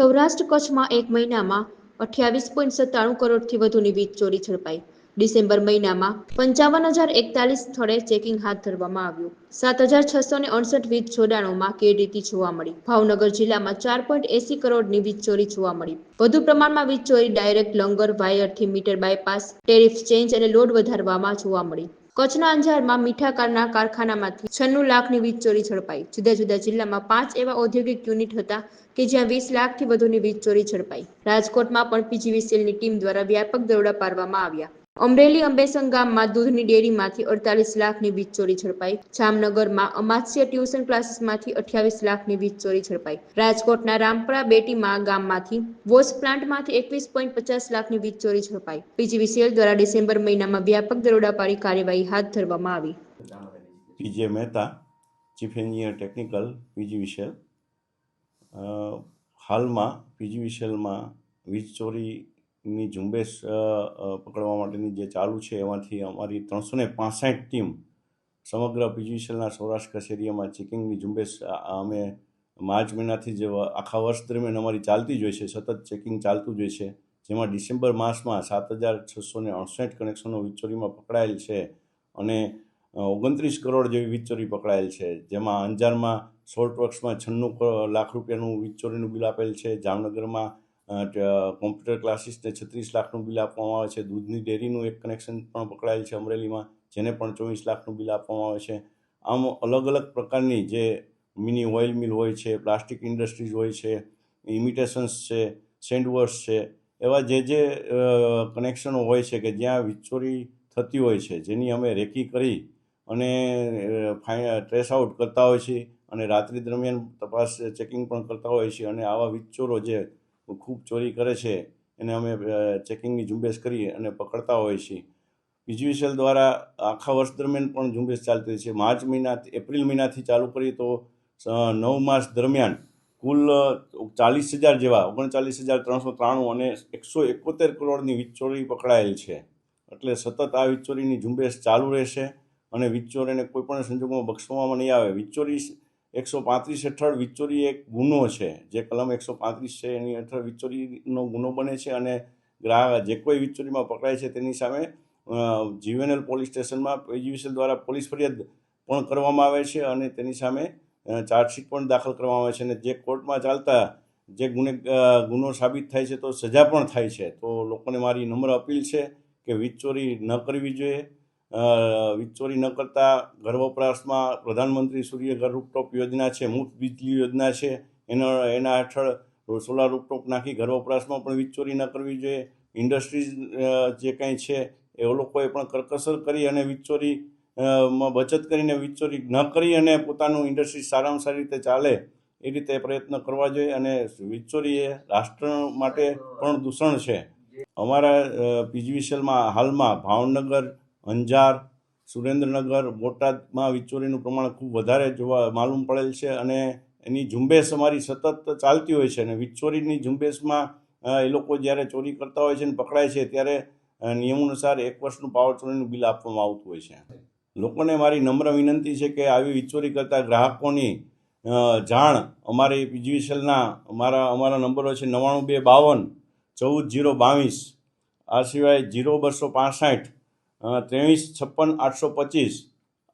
સૌરાષ્ટ્ર કચ્છમાં એક મહિનામાં અઠ્યાવીસ પોઈન્ટ સત્તાણું કરોડથી વધુની વીજ ચોરી ઝડપાઈ. ડિસેમ્બર મહિનામાં પંચાવન હજાર એકતાલીસ સ્થળે ચેકિંગ હાથ ધરવામાં આવ્યું. સાત હજાર છસો ને અડસઠ વીજ જોડાણોમાં કેડીટી જોવા મળી. ભાવનગર જિલ્લામાં ચાર પોઈન્ટ એસી કરોડની વીજ ચોરી જોવા મળી. વધુ પ્રમાણમાં વીજ ચોરી ડાયરેક્ટ લંગર વાયરથી મીટર બાયપાસ, ટેરિફ ચેન્જ અને લોડ વધારવામાં જોવા મળી. કચ્છના અંજારમાં મીઠા કારના કારખાનામાંથી છન્નું લાખની વીજ ચોરી ઝડપાઈ. જુદા જુદા જિલ્લામાં પાંચ એવા ઔદ્યોગિક યુનિટ હતા કે જ્યાં વીસ લાખથી વધુની વીજ ચોરી ઝડપાઈ. રાજકોટમાં પણ પીજીવીસીએલની ટીમ દ્વારા વ્યાપક દરોડા પાડવામાં આવ્યા. અમરેલી અંબેસંગ ગામમાં દૂધની ડેરીમાંથી અડતાલીસ લાખની વીજ ચોરી ઝડપાઈ. જામનગરમાં અમાસ્ય ટ્યુશન ક્લાસીસમાંથી અઠ્યાવીસ લાખની વીજ ચોરી ઝડપાઈ. રાજકોટના રામપરા બેટીમાં ગામમાંથી વોશ પ્લાન્ટમાંથી એકવીસ પોઈન્ટ પચાસ લાખની વીજ ચોરી ઝડપાઈ. પીજીવીસીએલ દ્વારા ડિસેમ્બર મહિનામાં વ્યાપક દરોડા પાડી કાર્યવાહી હાથ ધરવામાં આવી. P J Mehta, chief engineer technical, PGVCL. હાલમાં પીજીવીસીએલમાં વીજ વીજ ચોરીની ઝુંબેશ પકડવા માટેની જે ચાલુ છે, એમાંથી અમારી ત્રણસો ને પાંસઠ ટીમ સમગ્ર પીજી સૌરાષ્ટ્ર કચેરીમાં ચેકિંગની ઝુંબેશ અમે માર્ચ મહિનાથી જ આખા વર્ષ દરમિયાન અમારી ચાલતી જ હોય છે, સતત ચેકિંગ ચાલતું જ હોય છે, જેમાં ડિસેમ્બર માસમાં સાત હજાર છસો ને અડસઠ કનેક્શનો વીજચોરીમાં પકડાયેલ છે અને ઓગણત્રીસ કરોડ જેવી વીજચોરી પકડાયેલ છે, જેમાં અંજારમાં સોલ્ટ વર્ક્સમાં છન્નું લાખ રૂપિયાનું વીજચોરીનું બિલ આપેલ છે, જામનગરમાં કોમ્પ્યુટર ક્લાસીસને છત્રીસ લાખનું બિલ આપવામાં આવે છે. દૂધની ડેરીનું એક કનેક્શન પણ પકડાયેલ છે અમરેલીમાં, જેને પણ ચોવીસ લાખનું બિલ આપવામાં આવે છે. આમ અલગ અલગ પ્રકારની જે મિની ઓઇલ મિલ હોય છે પ્લાસ્ટિક ઇન્ડસ્ટ્રીઝ હોય છે ઇમિટેશન્સ છે સેન્ડવર્સ છે, એવા જે જે કનેક્શનો હોય છે કે જ્યાં વીજચોરી થતી હોય છે, જેની અમે રેકી કરી અને ટ્રેસ આઉટ કરતા હોય છીએ અને રાત્રિ દરમિયાન તપાસ ચેકિંગ પણ કરતા હોય છીએ અને આવા વીજચોરો જે ખૂબ ચોરી કરે છે એને અમે ચેકિંગની ઝુંબેશ કરી અને પકડતા હોઈએ છીએ. પીજીવીસીએલ દ્વારા આખા વર્ષ દરમિયાન પણ ઝુંબેશ ચાલતી છે. માર્ચ મહિના, એપ્રિલ મહિનાથી ચાલુ કરી તો નવ માસ દરમિયાન કુલ ચાલીસ હજાર જેવા, ઓગણચાલીસ હજાર ત્રણસો ત્રાણું અને એકસો એકોતેર કરોડની વીજચોરી પકડાયેલ છે. એટલે સતત આ વીજચોરીની ઝુંબેશ ચાલુ રહેશે અને વીજચોરીને કોઈ પણ સંજોગોમાં બક્ષવામાં નહીં આવે. વીજચોરી એકસો પાંત્રીસ હેઠળ વિચોરી એક ગુનો છે. જે કલમ એકસો પાંત્રીસ છે, એની હેઠળ વિચોરીનો ગુનો બને છે અને ગ્રાહક જે કોઈ વિચોરીમાં પકડાય છે તેની સામે જીવીએનએલ પોલીસ સ્ટેશનમાં પીજીવીસીએલ દ્વારા પોલીસ ફરિયાદ પણ કરવામાં આવે છે અને તેની સામે ચાર્જશીટ પણ દાખલ કરવામાં આવે છે અને જે કોર્ટમાં ચાલતા જે ગુને ગુનો સાબિત થાય છે તો સજા પણ થાય છે. તો લોકોને મારી નમ્ર અપીલ છે કે વીજ ન કરવી જોઈએ. અ, ન કરતા ઘર વપરાશમાં પ્રધાનમંત્રી સૂર્ય ઘર રૂપટોપ યોજના છે મુફત વીજળી યોજના છે એનો એના હેઠળ સોલાર રૂપટોપ નાખી ઘર વપરાશમાં પણ વીજચોરી ન કરવી જોઈએ. ઇન્ડસ્ટ્રીઝ જે કંઈ છે એ લોકોએ પણ કરકસર કરી અને વીજચોરી માં બચત કરીને વીજચોરી ન કરી અને પોતાનું ઇન્ડસ્ટ્રી સારામાં સારી રીતે ચાલે એ રીતે પ્રયત્ન કરવા જોઈએ અને વીજચોરી એ રાષ્ટ્ર માટે પણ દૂષણ છે. અમારા પીજીવીસીએલમાં હાલમાં ભાવનગર અંજાર, સુરેન્દ્રનગર, બોટાદમાં વિચોરીનું પ્રમાણ ખૂબ વધારે જોવા માલુમ પડેલ છે અને એની ઝુંબેશ અમારી સતત ચાલતી હોય છે અને વિચોરીની ઝુંબેશમાં એ લોકો જ્યારે ચોરી કરતા હોય છે અને પકડાય છે ત્યારે નિયમ નિયમાનુસાર એક વર્ષનું પાવર ચોરીનું બિલ આપવામાં આવતું હોય છે. લોકોને મારી નમ્ર વિનંતી છે કે આવી વિચોરી કરતા ગ્રાહકોની જાણ અમારી પીજીવીસીએલના અમારા અમારા નંબરો છે નવ્વાણું બે બાવન, ચૌદ જીરો બાવીસ, આ સિવાય જીરો બસો પાસઠ ત્રેવીસ, છપ્પન, આઠસો પચીસ.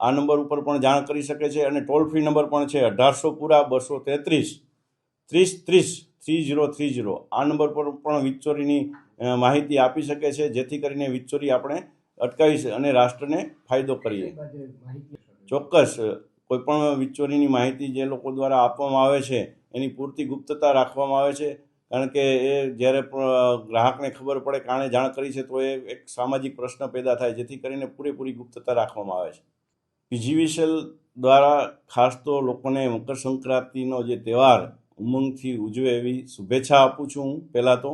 આ નંબર ઉપર પણ જાણ કરી શકે છે અને ટોલ ફ્રી નંબર પણ છે અઢારસો પૂરા બસો તેત્રીસ. ત્રીસ ત્રીસ, થ્રી જીરો થ્રી જીરો આ નંબર પર પણ વીજચોરીની માહિતી આપી શકે છે. જેથી કરીને વીજચોરી આપણે અટકાવી અને રાષ્ટ્રને ફાયદો કરીએ. ચોક્કસ કોઈપણ વીજચોરીની માહિતી જે લોકો દ્વારા આપવામાં આવે છે, એની પૂરતી ગુપ્તતા રાખવામાં આવે છે. કારણ કે એ જ્યારે ગ્રાહકને ખબર પડે કે આણે જાણ કરી છે, તો એ એક સામાજિક પ્રશ્ન પેદા થાય, જેથી કરીને પૂરેપૂરી ગુપ્તતા રાખવામાં આવે છે. પીજીવીસીએલ દ્વારા ખાસ તો લોકોને મકર સંક્રાંતિનો જે તહેવાર ઉમંગથી ઉજવે એવી શુભેચ્છા આપું છું હું પહેલાં તો.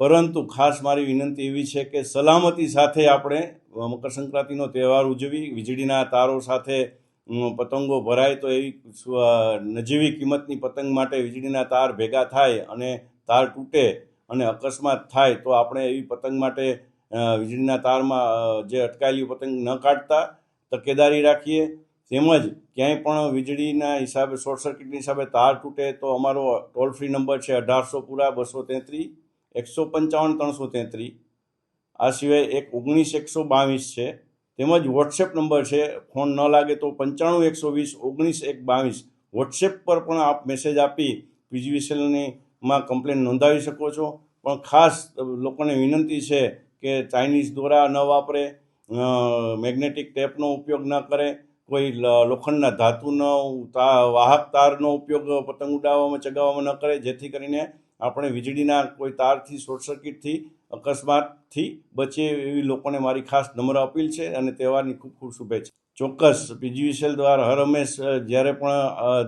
પરંતુ ખાસ મારી વિનંતી એવી છે કે સલામતી સાથે આપણે મકર સંક્રાંતિનો તહેવાર ઉજવી, વીજળીના તારો સાથે પતંગો ભરાય તો એવી નજીવી કિંમતની પતંગ માટે વીજળીના તાર ભેગા થાય અને તાર તૂટે અને અકસ્માત થાય તો આપણે એવી પતંગ માટે વીજળીના તારમાં જે અટકાયેલી પતંગ ન કાઢતા, તકેદારી રાખીએ. તેમજ ક્યાંય પણ વીજળીના હિસાબે, શોર્ટ સર્કિટની હિસાબે તાર તૂટે તો અમારો ટોલ ફ્રી નંબર છે અઢારસો પૂરા, બસો તેત્રીસ એકસો પંચાવન, ત્રણસો તેત્રીસ આ સિવાય એક ઓગણીસ, એકસો બાવીસ છે. તેમજ વોટ્સએપ નંબર છે, ફોન ન લાગે તો પંચાણું, એકસો વીસ, ઓગણીસ, એક બાવીસ. વોટ્સએપ પર પણ આપ મેસેજ આપી પીજીવીસીએલની માં કમ્પ્લેન નોંધાવી શકો છો. પણ ખાસ લોકોને વિનંતી છે કે ચાઇનીઝ દોરા ન વાપરે મેગ્નેટિક ટેપનો ઉપયોગ ન કરે, કોઈ લોખંડના ધાતુનો તા- વાહક તારનો ઉપયોગ પતંગ ઉડાવવામાં, ચગાવવામાં ન કરે. જેથી કરીને આપણે વીજળીના કોઈ તારથી, શોર્ટ સર્કિટથી, અકસ્માતથી બચે એવી લોકોને મારી ખાસ નમ્ર અપીલ છે અને તહેવારની ખૂબ ખૂબ શુભેચ્છા. ચોક્કસ પીજીવીસીએલ દ્વારા હર હંમેશ જ્યારે પણ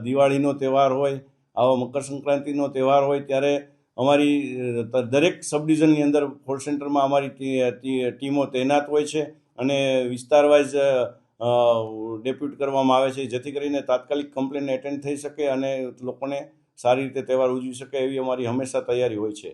દિવાળીનો તહેવાર હોય આવો મકર સંક્રાંતિનો તહેવાર હોય ત્યારે અમારી દરેક સબ ડિવિઝનની અંદર કોલ સેન્ટરમાં અમારી ટીમો તૈનાત હોય છે અને વિસ્તાર વાઇઝ ડેપ્યુટ કરવામાં આવે છે જેથી કરીને તાત્કાલિક કમ્પ્લેન એટેન્ડ થઈ શકે અને લોકોને સારી રીતે તહેવાર ઉજવી શકે એવી અમારી હંમેશા તૈયારી હોય છે.